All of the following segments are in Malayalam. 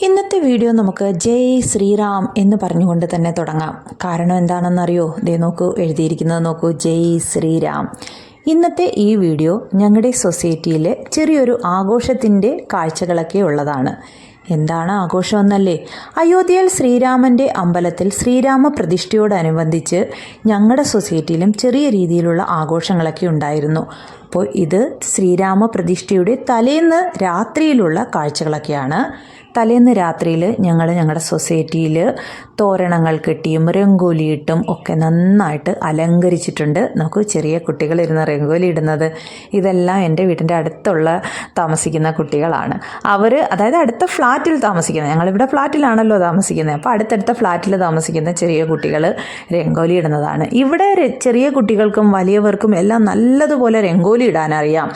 ഇന്നത്തെ വീഡിയോ നമുക്ക് ജയ് ശ്രീറാം എന്ന് പറഞ്ഞുകൊണ്ട് തന്നെ തുടങ്ങാം. കാരണം എന്താണെന്നറിയോ? ദേ നോക്കൂ എഴുതിയിരിക്കുന്നത് നോക്കൂ ജയ് ശ്രീറാം. ഇന്നത്തെ ഈ വീഡിയോ ഞങ്ങളുടെ സൊസൈറ്റിയിലെ ചെറിയൊരു ആഘോഷത്തിന്റെ കാഴ്ചകളൊക്കെ ഉള്ളതാണ്. എന്താണ് ആഘോഷമെന്നല്ലേ? അയോധ്യയിൽ ശ്രീരാമന്റെ അമ്പലത്തിൽ ശ്രീരാമ പ്രതിഷ്ഠയോടനുബന്ധിച്ച് ഞങ്ങളുടെ സൊസൈറ്റിയിലും ചെറിയ രീതിയിലുള്ള ആഘോഷങ്ങളൊക്കെ ഉണ്ടായിരുന്നു. അപ്പോൾ ഇത് ശ്രീരാമ പ്രതിഷ്ഠയുടെ തലേന്ന് രാത്രിയിലുള്ള കാഴ്ചകളൊക്കെയാണ്. തലേന്ന് രാത്രിയിൽ ഞങ്ങൾ ഞങ്ങളുടെ സൊസൈറ്റിയിൽ തോരണങ്ങൾ കെട്ടിയും രംഗോലിയിട്ടും ഒക്കെ നന്നായിട്ട് അലങ്കരിച്ചിട്ടുണ്ട്. നമുക്ക് ചെറിയ കുട്ടികൾ ഇരുന്ന് രംഗോലി ഇടുന്നത് ഇതെല്ലാം എന്റെ വീടിന്റെ അടുത്തുള്ള താമസിക്കുന്ന കുട്ടികളാണ്. അവർ അതായത് അടുത്ത ഫ്ലാറ്റിൽ താമസിക്കുന്നത്. ഞങ്ങളിവിടെ ഫ്ലാറ്റിലാണല്ലോ താമസിക്കുന്നത്. അപ്പോൾ അടുത്തടുത്ത ഫ്ലാറ്റിൽ താമസിക്കുന്ന ചെറിയ കുട്ടികൾ രംഗോലി ഇടുന്നതാണ് ഇവിടെ ചെറിയ കുട്ടികൾക്കും വലിയവർക്കും എല്ലാം നല്ലതുപോലെ രംഗോലി ഇടാനറിയാം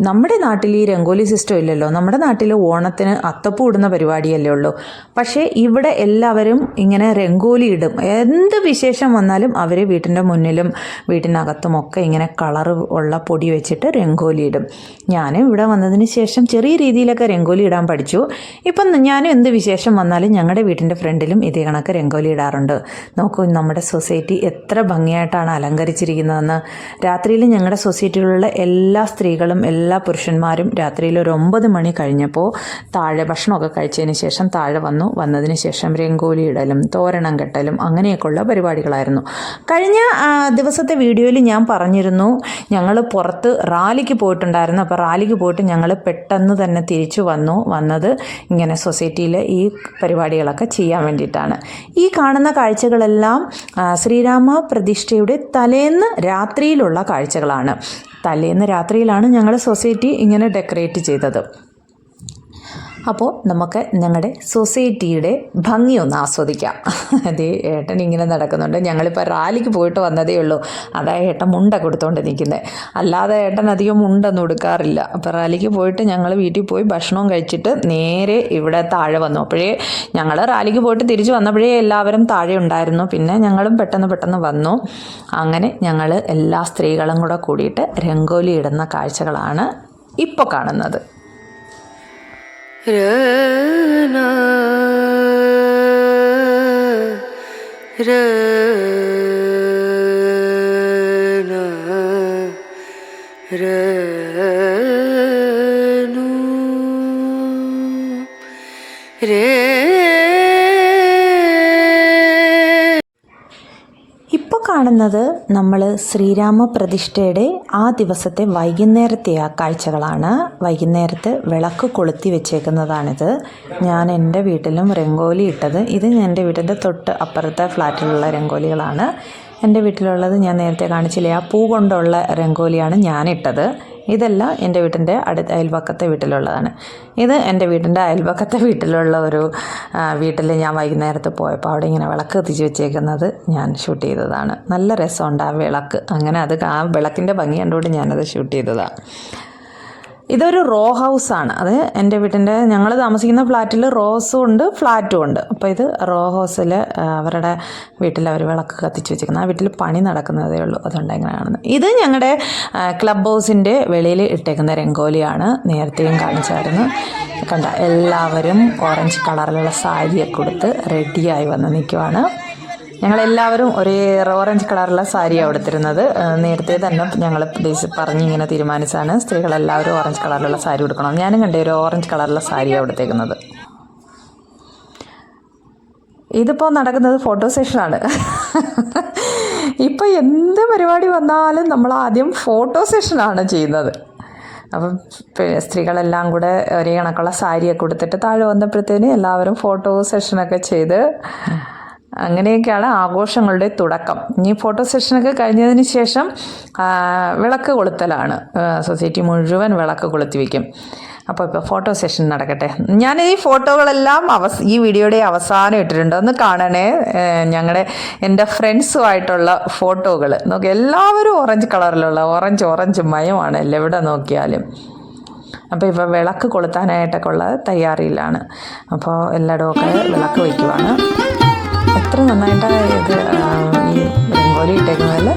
നമ്മുടെ നാട്ടിൽ ഈ രംഗോലി സിസ്റ്റം ഇല്ലല്ലോ. നമ്മുടെ നാട്ടിൽ ഓണത്തിന് അത്തപ്പൂ ഇടുന്ന പരിപാടിയല്ലേ ഉള്ളൂ. പക്ഷേ ഇവിടെ എല്ലാവരും ഇങ്ങനെ രംഗോലി ഇടും. എന്ത് വിശേഷം വന്നാലും അവർ വീട്ടിന്റെ മുന്നിലും വീട്ടിനകത്തും ഒക്കെ ഇങ്ങനെ കളർ ഉള്ള പൊടി വെച്ചിട്ട് രംഗോലി ഇടും. ഞാനും ഇവിടെ വന്നതിന് ശേഷം ചെറിയ രീതിയിലൊക്കെ രംഗോലി ഇടാൻ പഠിച്ചു. ഇപ്പം ഞാനും എന്ത് വിശേഷം വന്നാലും ഞങ്ങളുടെ വീട്ടിന്റെ ഫ്രണ്ടിലും ഇതേ കണക്ക് രംഗോലി ഇടാറുണ്ട്. നോക്കൂ നമ്മുടെ സൊസൈറ്റി എത്ര ഭംഗിയായിട്ടാണ് അലങ്കരിച്ചിരിക്കുന്നതെന്ന്. രാത്രിയിൽ ഞങ്ങളുടെ സൊസൈറ്റിയിലുള്ള എല്ലാ സ്ത്രീകളും എല്ലാ പുരുഷന്മാരും രാത്രിയിൽ ഒരു ഒമ്പത് മണി കഴിഞ്ഞപ്പോൾ താഴെ ഭക്ഷണമൊക്കെ കഴിച്ചതിന് ശേഷം താഴെ വന്നു. വന്നതിന് ശേഷം രംഗോലി ഇടലും തോരണം കെട്ടലും അങ്ങനെയൊക്കെയുള്ള പരിപാടികളായിരുന്നു. കഴിഞ്ഞ ദിവസത്തെ വീഡിയോയിൽ ഞാൻ പറഞ്ഞിരുന്നു ഞങ്ങൾ പുറത്ത് റാലിക്ക് പോയിട്ടുണ്ടായിരുന്നു. അപ്പോൾ റാലിക്ക് പോയിട്ട് ഞങ്ങൾ പെട്ടെന്ന് തന്നെ തിരിച്ചു വന്നു. വന്നത് ഇങ്ങനെ സൊസൈറ്റിയിൽ ഈ പരിപാടികളൊക്കെ ചെയ്യാൻ വേണ്ടിയിട്ടാണ്. ഈ കാണുന്ന കാഴ്ചകളെല്ലാം ശ്രീരാമ പ്രതിഷ്ഠയുടെ തലേന്ന് രാത്രിയിലുള്ള കാഴ്ചകളാണ്. തലേന്ന് രാത്രിയിലാണ് ഞങ്ങൾ സൊസൈറ്റി ഇങ്ങനെ ഡെക്കറേറ്റ് ചെയ്തത്. അപ്പോൾ നമുക്ക് ഞങ്ങളുടെ സൊസൈറ്റിയുടെ ഭംഗി ഒന്ന് ആസ്വദിക്കാം. അതേ ഏട്ടൻ ഇങ്ങനെ നടക്കുന്നുണ്ട്. ഞങ്ങളിപ്പോൾ റാലിക്ക് പോയിട്ട് വന്നതേ ഉള്ളൂ. അതാ ഏട്ടൻ മുണ്ട കൊടുത്തോണ്ട് നിൽക്കുന്നത് അല്ലാതെ ഏട്ടൻ അധികം മുണ്ടൊന്നും എടുക്കാറില്ല അപ്പോൾ റാലിക്ക് പോയിട്ട് ഞങ്ങൾ വീട്ടിൽ പോയി ഭക്ഷണവും കഴിച്ചിട്ട് നേരെ ഇവിടെ താഴെ വന്നു. അപ്പോഴേ ഞങ്ങൾ റാലിക്ക് പോയിട്ട് തിരിച്ചു വന്നപ്പോഴേ എല്ലാവരും താഴെ ഉണ്ടായിരുന്നു. പിന്നെ ഞങ്ങളും പെട്ടെന്ന് പെട്ടെന്ന് വന്നു. അങ്ങനെ ഞങ്ങൾ എല്ലാ സ്ത്രീകളും കൂടെ കൂടിയിട്ട് രംഗോലി ഇടുന്ന കാഴ്ചകളാണ് ഇപ്പോൾ കാണുന്നത്. Yeah. ഇപ്പോൾ കാണുന്നത് നമ്മൾ ശ്രീരാമ പ്രതിഷ്ഠയുടെ ആ ദിവസത്തെ വൈകുന്നേരത്തെ ആ കാഴ്ചകളാണ്. വൈകുന്നേരത്തെ വിളക്ക് കൊളുത്തി വെച്ചേക്കുന്നതാണിത്. ഞാൻ എന്റെ വീട്ടിലും രംഗോലി ഇട്ടത്. ഇത് എന്റെ വീടിന്റെ തൊട്ട് അപ്പുറത്തെ ഫ്ലാറ്റിലുള്ള രംഗോലികളാണ്. എന്റെ വീട്ടിലുള്ളത് ഞാൻ നേരത്തെ കാണിച്ചില്ലേ ആ പൂ കൊണ്ടുള്ള രംഗോലിയാണ് ഞാനിട്ടത് ഇതെല്ലാം എന്റെ വീട്ടിന്റെ അടുത്ത അയൽവക്കത്തെ വീട്ടിലുള്ളതാണ്. ഇത് എന്റെ വീടിന്റെ അയൽവക്കത്തെ വീട്ടിലുള്ള ഒരു വീട്ടിൽ ഞാൻ വൈകുന്നേരത്ത് പോയപ്പോൾ അവിടെ ഇങ്ങനെ വിളക്ക് കത്തിച്ച് വെച്ചേക്കുന്നത് ഞാൻ ഷൂട്ട് ചെയ്തതാണ്. നല്ല രസമുണ്ട് ആ വിളക്ക്. അങ്ങനെ അത് ആ വിളക്കിന്റെ ഭംഗി കണ്ടുകൊണ്ട് ഞാനത് ഷൂട്ട് ചെയ്തതാണ്. ഇതൊരു റോ ഹൗസ് ആണ്. അത് എന്റെ വീട്ടിന്റെ ഞങ്ങൾ താമസിക്കുന്ന ഫ്ലാറ്റിൽ റോസും ഉണ്ട് ഫ്ലാറ്റും ഉണ്ട്. അപ്പോൾ ഇത് റോ ഹൗസിൽ അവരുടെ വീട്ടിൽ അവർ വിളക്ക് കത്തിച്ച് വെച്ചിരിക്കുന്നത്. ആ വീട്ടിൽ പണി നടക്കുന്നതേ ഉള്ളൂ. അതുകൊണ്ട് എങ്ങനെ കാണുന്നത്. ഇത് ഞങ്ങളുടെ ക്ലബ് ഹൗസിന്റെ വെളിയിൽ ഇട്ടേക്കുന്ന രംഗോലിയാണ്. നേരത്തെയും കാണിച്ചായിരുന്നു. കണ്ട എല്ലാവരും ഓറഞ്ച് കളറിലുള്ള സാരിയൊക്കെ കൊടുത്ത് റെഡിയായി വന്ന് നിൽക്കുവാണ്. ഞങ്ങളെല്ലാവരും ഒരേ ഓറഞ്ച് കളറുള്ള സാരിയാണ് കൊടുത്തിരുന്നത് നേരത്തെ തന്നെ ഞങ്ങൾ പറഞ്ഞ് ഇങ്ങനെ തീരുമാനിച്ചാണ് സ്ത്രീകളെല്ലാവരും ഓറഞ്ച് കളറിലുള്ള സാരി കൊടുക്കണം ഞാനും കണ്ടേ ഒരു ഓറഞ്ച് കളറുള്ള സാരിയാണ് കൊടുത്തേക്കുന്നത് ഇതിപ്പോൾ നടക്കുന്നത് ഫോട്ടോ സെഷനാണ് ഇപ്പോൾ എന്ത് പരിപാടി വന്നാലും നമ്മൾ ആദ്യം ഫോട്ടോ സെഷനാണ് ചെയ്യുന്നത്. അപ്പം സ്ത്രീകളെല്ലാം കൂടെ ഒരേ കണക്കുള്ള സാരിയൊക്കെ കൊടുത്തിട്ട് താഴെ വന്നപ്പോഴത്തേന് എല്ലാവരും ഫോട്ടോ സെഷനൊക്കെ ചെയ്ത് അങ്ങനെയൊക്കെയാണ് ആഘോഷങ്ങളുടെ തുടക്കം. ഇനി ഫോട്ടോ സെഷനൊക്കെ കഴിഞ്ഞതിന് ശേഷം വിളക്ക് കൊളുത്തലാണ്. സൊസൈറ്റി മുഴുവൻ വിളക്ക് കൊളുത്തി വയ്ക്കും അപ്പോൾ ഇപ്പോൾ ഫോട്ടോ സെഷൻ നടക്കട്ടെ. ഞാൻ ഈ ഫോട്ടോകളെല്ലാം അവസ് ഈ വീഡിയോയുടെ അവസാനം ഇട്ടിട്ടുണ്ട്. ഒന്ന് കാണണേ. ഞങ്ങളുടെ എന്റെ ഫ്രണ്ട്സുമായിട്ടുള്ള ഫോട്ടോകൾ നോക്കി എല്ലാവരും ഓറഞ്ച് കളറിലുള്ള ഓറഞ്ച് ഓറഞ്ച് മയമാണ്. എവിടെ നോക്കിയാലും. അപ്പോൾ ഇപ്പോൾ വിളക്ക് കൊളുത്താനായിട്ടൊക്കെ ഉള്ള തയ്യാറിയിലാണ് അപ്പോൾ എല്ലായിടമൊക്കെ വിളക്ക് വയ്ക്കുവാണ്. എത്ര നന്നായിട്ടാണ് ഇത് ഈ രംഗോലി ഇട്ടേക്കുന്നതിൽ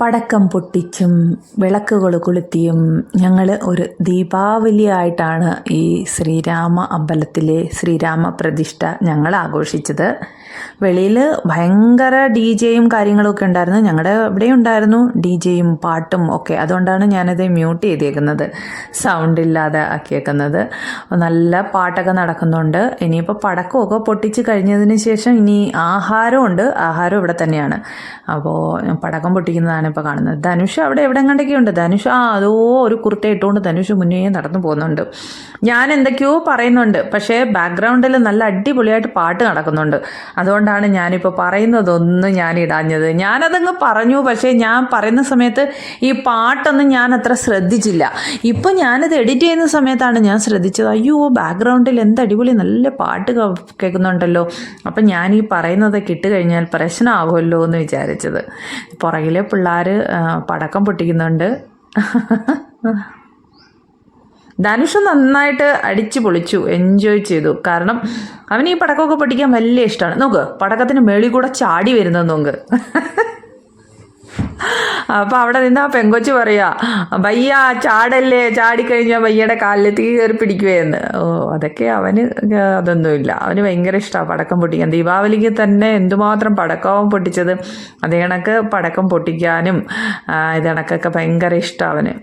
പടക്കം പൊട്ടിച്ചും വിളക്കുകൾ കൊളുത്തിയും ഞങ്ങൾ ഒരു ദീപാവലി ആയിട്ടാണ് ഈ ശ്രീരാമ അമ്പലത്തിലെ ശ്രീരാമ പ്രതിഷ്ഠ ഞങ്ങൾ ആഘോഷിച്ചത്. വെളിയിൽ ഭയങ്കര ഡി ജെയും കാര്യങ്ങളൊക്കെ ഉണ്ടായിരുന്നു. ഞങ്ങളുടെ ഇവിടെ ഉണ്ടായിരുന്നു ഡി ജെയും പാട്ടും ഒക്കെ. അതുകൊണ്ടാണ് ഞാനത് മ്യൂട്ട് ചെയ്തേക്കുന്നത്. സൗണ്ട് ഇല്ലാതെ ആക്കിയേക്കുന്നത്. നല്ല പാട്ടൊക്കെ നടക്കുന്നുണ്ട്. ഇനിയിപ്പോൾ പടക്കമൊക്കെ പൊട്ടിച്ച് കഴിഞ്ഞതിന് ശേഷം ഇനി ആഹാരമുണ്ട്. ആഹാരം ഇവിടെ തന്നെയാണ്. അപ്പോൾ പടക്കം പൊട്ടിക്കുന്നതാണ് ഇപ്പോൾ കാണുന്നത്. ധനുഷ് അവിടെ എവിടെ കണ്ടൊക്കെ ഉണ്ട്? ധനുഷ് ആ അതോ ഒരു കുർത്ത ഇട്ടുകൊണ്ട് ധനുഷ് മുന്നേ നടന്നു പോകുന്നുണ്ട്. ഞാൻ എന്തൊക്കെയോ പറയുന്നുണ്ട് പക്ഷേ ബാക്ക്ഗ്രൗണ്ടിൽ നല്ല അടിപൊളിയായിട്ട് പാട്ട് നടക്കുന്നുണ്ട്. അതുകൊണ്ടാണ് ഞാനിപ്പോൾ പറയുന്നതൊന്നും ഞാൻ ഇടാഞ്ഞത്. ഞാനതങ്ങ് പറഞ്ഞു പക്ഷേ ഞാൻ പറയുന്ന സമയത്ത് ഈ പാട്ടൊന്നും ഞാൻ അത്ര ശ്രദ്ധിച്ചില്ല. ഇപ്പം ഞാനത് എഡിറ്റ് ചെയ്യുന്ന സമയത്താണ് ഞാൻ ശ്രദ്ധിച്ചത്. അയ്യോ ബാക്ക്ഗ്രൗണ്ടിൽ എന്ത് അടിപൊളി നല്ല പാട്ട് കേൾക്കുന്നുണ്ടല്ലോ. അപ്പം ഞാൻ ഈ പറയുന്നതൊക്കെ ഇട്ട് കഴിഞ്ഞാൽ പ്രശ്നമാകുമല്ലോ എന്ന് വിചാരിച്ചത്. പുറകിലെ പിള്ളേർ പടക്കം പൊട്ടിക്കുന്നുണ്ട്. ധനുഷ് നന്നായിട്ട് അടിച്ചു പൊളിച്ചു എൻജോയ് ചെയ്തു. കാരണം അവന് ഈ പടക്കമൊക്കെ പൊട്ടിക്കാൻ വലിയ ഇഷ്ടമാണ്. നോക്ക് പടക്കത്തിന് മേളിൽ കൂടെ ചാടി വരുന്നത് നോക്ക്. അപ്പൊ അവിടെ നിന്ന് ആ പെങ്കൊച്ച് പറയാ വയ്യ ചാടല്ലേ ചാടിക്കഴിഞ്ഞാൽ വയ്യയുടെ കാലിൽ തീ കയറി പിടിക്കുവേന്ന്. ഓ അതൊക്കെ അവന് അതൊന്നുമില്ല. അവന് ഭയങ്കര ഇഷ്ടമാണ് പടക്കം പൊട്ടിക്കാൻ. ദീപാവലിക്ക് തന്നെ എന്തുമാത്രം പടക്കവും പൊട്ടിച്ചത് അതേ കണക്ക് പടക്കം പൊട്ടിക്കാനും ഇതണക്കൊക്കെ ഭയങ്കര ഇഷ്ടം അവന്.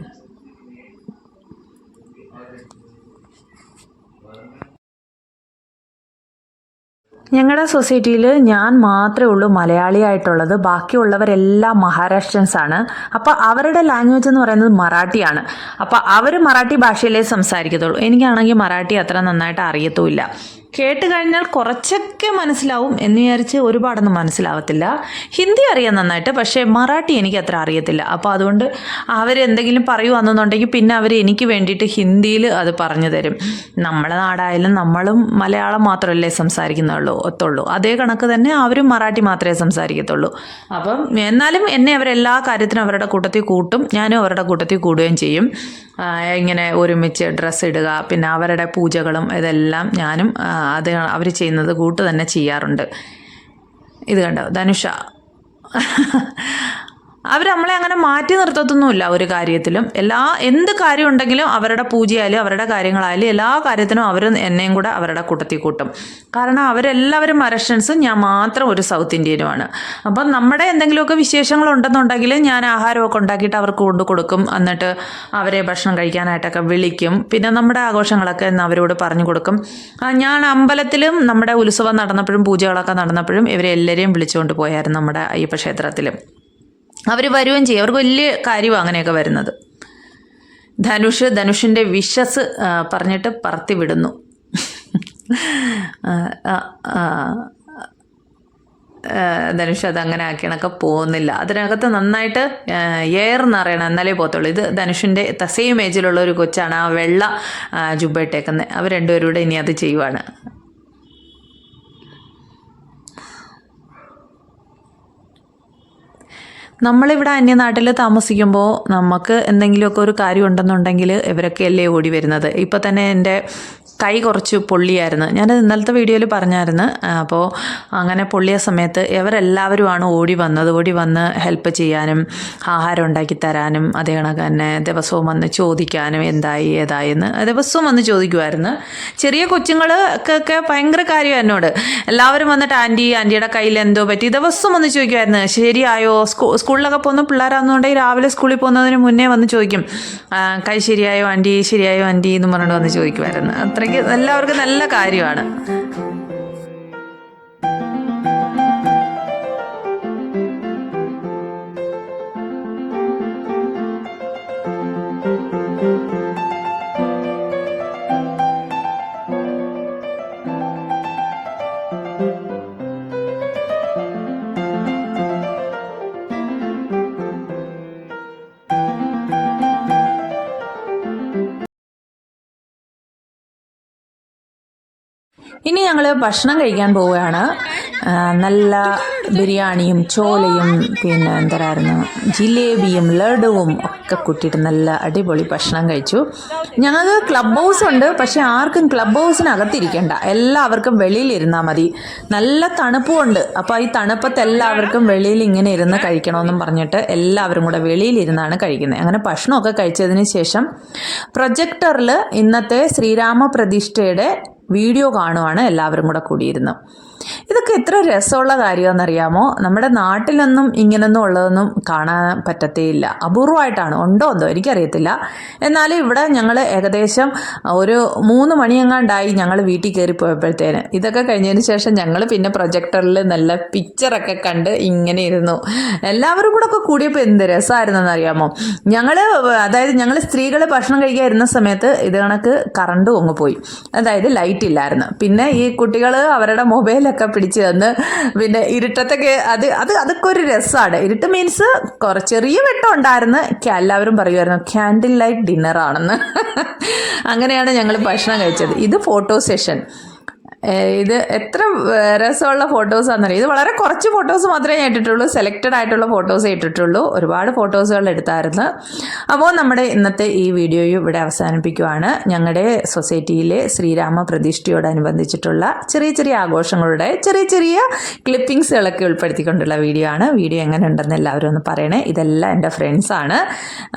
ഞങ്ങളുടെ സൊസൈറ്റിയിൽ ഞാൻ മാത്രമേ ഉള്ളൂ മലയാളിയായിട്ടുള്ളത്. ബാക്കിയുള്ളവരെല്ലാം മഹാരാഷ്ട്രൻസ് ആണ്. അപ്പോൾ അവരുടെ ലാംഗ്വേജ് എന്ന് പറയുന്നത് മറാഠിയാണ്. അപ്പോൾ അവർ മറാഠി ഭാഷയിലേ സംസാരിക്കത്തുള്ളൂ. എനിക്കാണെങ്കിൽ മറാഠി അത്ര നന്നായിട്ട് അറിയത്തുമില്ല. കേട്ട് കഴിഞ്ഞാൽ കുറച്ചൊക്കെ മനസ്സിലാവും എന്ന് വിചാരിച്ച് ഒരുപാടൊന്നും മനസ്സിലാവത്തില്ല. ഹിന്ദി അറിയാം നന്നായിട്ട് പക്ഷേ മറാഠി എനിക്ക് അത്ര അറിയത്തില്ല. അപ്പോൾ അതുകൊണ്ട് അവരെന്തെങ്കിലും പറയുവാണെന്നുണ്ടെങ്കിൽ പിന്നെ അവർ എനിക്ക് വേണ്ടിയിട്ട് ഹിന്ദിയിൽ അത് പറഞ്ഞു തരും. നമ്മളെ നാടായാലും നമ്മളും മലയാളം മാത്രമല്ലേ സംസാരിക്കുന്നുള്ളൂ ഒത്തുള്ളൂ. അതേ കണക്ക് തന്നെ അവരും മറാഠി മാത്രമേ സംസാരിക്കത്തുള്ളൂ. അപ്പം എന്നാലും എന്നെ അവരെല്ലാ കാര്യത്തിനും അവരുടെ കൂട്ടത്തിൽ കൂട്ടും ഞാനും അവരുടെ കൂട്ടത്തിൽ കൂടുകയും ചെയ്യും. ഇങ്ങനെ ഒരുമിച്ച് ഡ്രസ്സ് ഇടുക പിന്നെ അവരുടെ പൂജകളും ഇതെല്ലാം ഞാനും അത് അവർ ചെയ്യുന്നത് കൂട്ട് തന്നെ ചെയ്യാറുണ്ട്. ഇത് കണ്ടോ? ധനുഷ. അവർ നമ്മളെ അങ്ങനെ മാറ്റി നിർത്തത്തൊന്നുമില്ല ഒരു കാര്യത്തിലും. എല്ലാ എന്ത് കാര്യം ഉണ്ടെങ്കിലും അവരുടെ പൂജയായാലും അവരുടെ കാര്യങ്ങളായാലും എല്ലാ കാര്യത്തിനും അവർ എന്നെയും കൂടെ അവരുടെ കൂട്ടത്തിൽ കൂട്ടും. കാരണം അവരെല്ലാവരും മരഷൻസും ഞാൻ മാത്രം ഒരു സൗത്ത് ഇന്ത്യനുമാണ്. അപ്പം നമ്മുടെ എന്തെങ്കിലുമൊക്കെ വിശേഷങ്ങൾ ഉണ്ടെന്നുണ്ടെങ്കിൽ ഞാൻ ആഹാരമൊക്കെ ഉണ്ടാക്കിയിട്ട് അവർക്ക് കൊണ്ടു കൊടുക്കും. എന്നിട്ട് അവരെ ഭക്ഷണം കഴിക്കാനായിട്ടൊക്കെ വിളിക്കും. പിന്നെ നമ്മുടെ ആഘോഷങ്ങളൊക്കെ അവരോട് പറഞ്ഞു കൊടുക്കും. ഞാൻ അമ്പലത്തിലും നമ്മുടെ ഉത്സവം നടന്നപ്പോഴും പൂജകളൊക്കെ നടന്നപ്പോഴും ഇവരെ എല്ലാവരെയും വിളിച്ചുകൊണ്ട് പോയായിരുന്നു നമ്മുടെ അയ്യപ്പ ക്ഷേത്രത്തിലും. അവർ വരുകയും ചെയ്യും. അവർക്ക് വലിയ കാര്യമാണ് അങ്ങനെയൊക്കെ വരുന്നത്. ധനുഷ് ധനുഷിന്റെ വിഷസ് പറഞ്ഞിട്ട് പറത്തി വിടുന്നു. ധനുഷ് അത് അങ്ങനെ ആക്കിയണൊക്കെ പോകുന്നില്ല. അതിനകത്ത് നന്നായിട്ട് എയർ എന്നറിയണം എന്നാലേ പോകത്തുള്ളൂ. ഇത് ധനുഷിന്റെ സെയിം ഏജിലുള്ള ഒരു കൊച്ചാണ്. ആ വെള്ള ആ, ജുബ്ബ ഇട്ടേക്കുന്നത് അവർ രണ്ടുപേരും കൂടെ ഇനി അത് ചെയ്യുവാണ്. നമ്മളിവിടെ അന്യനാട്ടിൽ താമസിക്കുമ്പോൾ നമുക്ക് എന്തെങ്കിലുമൊക്കെ ഒരു കാര്യം ഉണ്ടെന്നുണ്ടെങ്കിൽ ഇവരൊക്കെയല്ലേ ഓടി വരുന്നത്. ഇപ്പോൾ തന്നെ എന്റെ കൈ കുറച്ച് പൊള്ളിയായിരുന്നു. ഞാൻ ഇന്നലത്തെ വീഡിയോയിൽ പറഞ്ഞായിരുന്നു. അപ്പോൾ അങ്ങനെ പൊള്ളിയ സമയത്ത് ഇവരെല്ലാവരുമാണ് ഓടി വന്നത്. ഓടി വന്ന് ഹെൽപ്പ് ചെയ്യാനും ആഹാരം ഉണ്ടാക്കി തരാനും അതേ കണക്ക് തന്നെ ദിവസവും വന്ന് ചോദിക്കാനും എന്തായി ഏതായി എന്ന് ദിവസവും വന്ന് ചോദിക്കുമായിരുന്നു ചെറിയ കൊച്ചുങ്ങൾക്കൊക്കെ ഭയങ്കര കാര്യം എന്നോട്. എല്ലാവരും വന്നിട്ട് ആന്റി ആന്റിയുടെ കയ്യിൽ എന്തോ പറ്റി? ദിവസവും വന്ന് ചോദിക്കുമായിരുന്നു ശരിയായോ? സ്കൂ സ്കൂളിലൊക്കെ പോകുന്ന പിള്ളേരാണെന്നുണ്ടെങ്കിൽ രാവിലെ സ്കൂളിൽ പോകുന്നതിന് മുന്നേ വന്ന് ചോദിക്കും. കൈ ശരിയായോ ആന്റി ശരിയായോ ആന്റി എന്ന് പറഞ്ഞിട്ട് വന്ന് ചോദിക്കുമായിരുന്നു അത്രയ്ക്ക് എല്ലാവർക്കും നല്ല കാര്യമാണ്. ഇനി ഞങ്ങൾ ഭക്ഷണം കഴിക്കാൻ പോവുകയാണ്. നല്ല ബിരിയാണിയും ചോലയും പിന്നെ എന്തരായിരുന്നു? ജിലേബിയും ലഡുവും ഒക്കെ കൂട്ടിയിട്ട് നല്ല അടിപൊളി ഭക്ഷണം കഴിച്ചു. ഞങ്ങൾക്ക് ക്ലബ് ഹൗസ് ഉണ്ട് പക്ഷേ ആർക്കും ക്ലബ് ഹൗസിനകത്തിരിക്കണ്ട. എല്ലാവർക്കും വെളിയിലിരുന്നാൽ മതി. നല്ല തണുപ്പുമുണ്ട് അപ്പോൾ ഈ തണുപ്പത്ത് എല്ലാവർക്കും വെളിയിൽ ഇങ്ങനെ ഇരുന്ന് കഴിക്കണമെന്നും പറഞ്ഞിട്ട് എല്ലാവരും കൂടെ വെളിയിലിരുന്നാണ് കഴിക്കുന്നത്. അങ്ങനെ ഭക്ഷണമൊക്കെ കഴിച്ചതിന് ശേഷം പ്രൊജക്ടറിൽ ഇന്നത്തെ ശ്രീരാമ പ്രതിഷ്ഠയുടെ വീഡിയോ കാണുവാണ് എല്ലാവരും കൂടെ കൂടിയിരുന്നു. ഇതൊക്കെ എത്ര രസമുള്ള കാര്യമാണെന്നറിയാമോ? നമ്മുടെ നാട്ടിലൊന്നും ഇങ്ങനൊന്നും ഉള്ളതൊന്നും കാണാൻ പറ്റത്തേയില്ല. അപൂർവമായിട്ടാണ് ഉണ്ടോ എന്തോ? എനിക്കറിയത്തില്ല. എന്നാലും ഇവിടെ ഞങ്ങൾ ഏകദേശം ഒരു മൂന്ന് മണിയെങ്ങാണ്ടായി ഞങ്ങൾ വീട്ടിൽ കയറി പോയപ്പോഴത്തേന്. ഇതൊക്കെ കഴിഞ്ഞതിന് ശേഷം ഞങ്ങൾ പിന്നെ പ്രൊജക്ടറിൽ നല്ല പിക്ചറൊക്കെ കണ്ട് ഇങ്ങനെ ഇരുന്നു. എല്ലാവരും കൂടെ ഒക്കെ കൂടിയപ്പോൾ എന്ത് രസമായിരുന്നെന്ന് അറിയാമോ ഞങ്ങൾ അതായത് ഞങ്ങൾ സ്ത്രീകൾ ഭക്ഷണം കഴിക്കാൻ ഇരുന്ന സമയത്ത് ഇത് കണക്ക് കറണ്ടും പോയി. അതായത് ലൈറ്റ് ഇല്ലായിരുന്നു. പിന്നെ ഈ കുട്ടികൾ അവരുടെ മൊബൈലൊക്കെ പിടിച്ച് തന്ന് പിന്നെ ഇരുട്ടത്തൊക്കെ അത് അത് അതൊക്കെ ഒരു രസമാണ് ഇരുട്ട് മീൻസ് കുറച്ച് ചെറിയ വെട്ടം ഉണ്ടായിരുന്നു. എല്ലാവരും പറയുമായിരുന്നു ക്യാൻഡിൽ ലൈറ്റ് ഡിന്നർ ആണെന്ന്. അങ്ങനെയാണ് ഞങ്ങൾ ഭക്ഷണം കഴിച്ചത്. ഇത് ഫോട്ടോ സെഷൻ ഇത് എത്ര രസമുള്ള ഫോട്ടോസ് ആണെന്നറിയാം? ഇത് വളരെ കുറച്ച് ഫോട്ടോസ് മാത്രമേ ഞാൻ ഇട്ടിട്ടുള്ളൂ. സെലക്റ്റഡ് ആയിട്ടുള്ള ഫോട്ടോസേ ഇട്ടിട്ടുള്ളൂ. ഒരുപാട് ഫോട്ടോസുകൾ എടുത്തായിരുന്നു. അപ്പോൾ നമ്മുടെ ഇന്നത്തെ ഈ വീഡിയോയും ഇവിടെ അവസാനിപ്പിക്കുവാണ്. ഞങ്ങളുടെ സൊസൈറ്റിയിലെ ശ്രീരാമ പ്രതിഷ്ഠയോടനുബന്ധിച്ചിട്ടുള്ള ചെറിയ ചെറിയ ആഘോഷങ്ങളുടെ ചെറിയ ചെറിയ ക്ലിപ്പിങ്സുകളൊക്കെ ഉൾപ്പെടുത്തിക്കൊണ്ടുള്ള വീഡിയോ ആണ്. വീഡിയോ എങ്ങനെ ഉണ്ടെന്ന് എല്ലാവരും ഒന്ന് പറയണേ. ഇതെല്ലാം എന്റെ ഫ്രണ്ട്സാണ്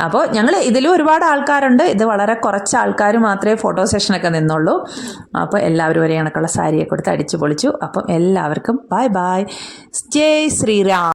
അപ്പോൾ ഞങ്ങൾ ഇതിലും ഒരുപാട് ആൾക്കാരുണ്ട്. ഇത് വളരെ കുറച്ച് ആൾക്കാർ മാത്രമേ ഫോട്ടോ സെഷനൊക്കെ നിന്നുള്ളൂ. അപ്പോൾ എല്ലാവരും ഒരേ കണക്കുള്ള സാരിയൊക്കെ കൊടുത്ത് അടിച്ചു പൊളിച്ചു. അപ്പം എല്ലാവർക്കും ബായ് ബായ് ജയ് ശ്രീറാം